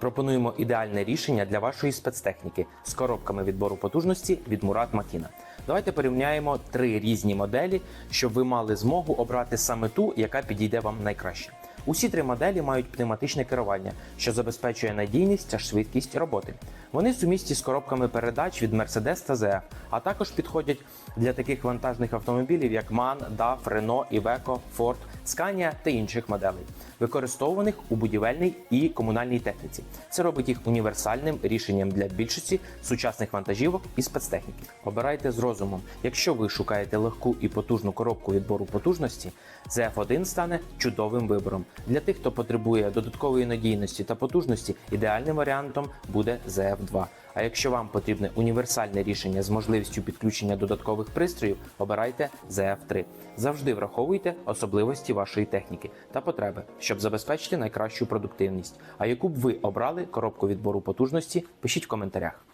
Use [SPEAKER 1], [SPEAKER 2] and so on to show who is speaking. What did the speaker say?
[SPEAKER 1] Пропонуємо ідеальне рішення для вашої спецтехніки з коробками відбору потужності від Мурат Макіна. Давайте порівняємо три різні моделі, щоб ви мали змогу обрати саме ту, яка підійде вам найкраще. Усі три моделі мають пневматичне керування, що забезпечує надійність та швидкість роботи. Вони сумісті з коробками передач від Mercedes та ZF, а також підходять для таких вантажних автомобілів, як MAN, DAF, Renault, Iveco, Ford, Scania та інших моделей, використовуваних у будівельній і комунальній техніці. Це робить їх універсальним рішенням для більшості сучасних вантажівок і спецтехніки. Обирайте з розумом. Якщо ви шукаєте легку і потужну коробку відбору потужності, ZF1 стане чудовим вибором. Для тих, хто потребує додаткової надійності та потужності, ідеальним варіантом буде ZF2. А якщо вам потрібне універсальне рішення з можливістю підключення додаткових пристроїв, обирайте ZF3. Завжди враховуйте особливості вашої техніки та потреби, щоб забезпечити найкращу продуктивність. А яку б ви обрали коробку відбору потужності, пишіть в коментарях.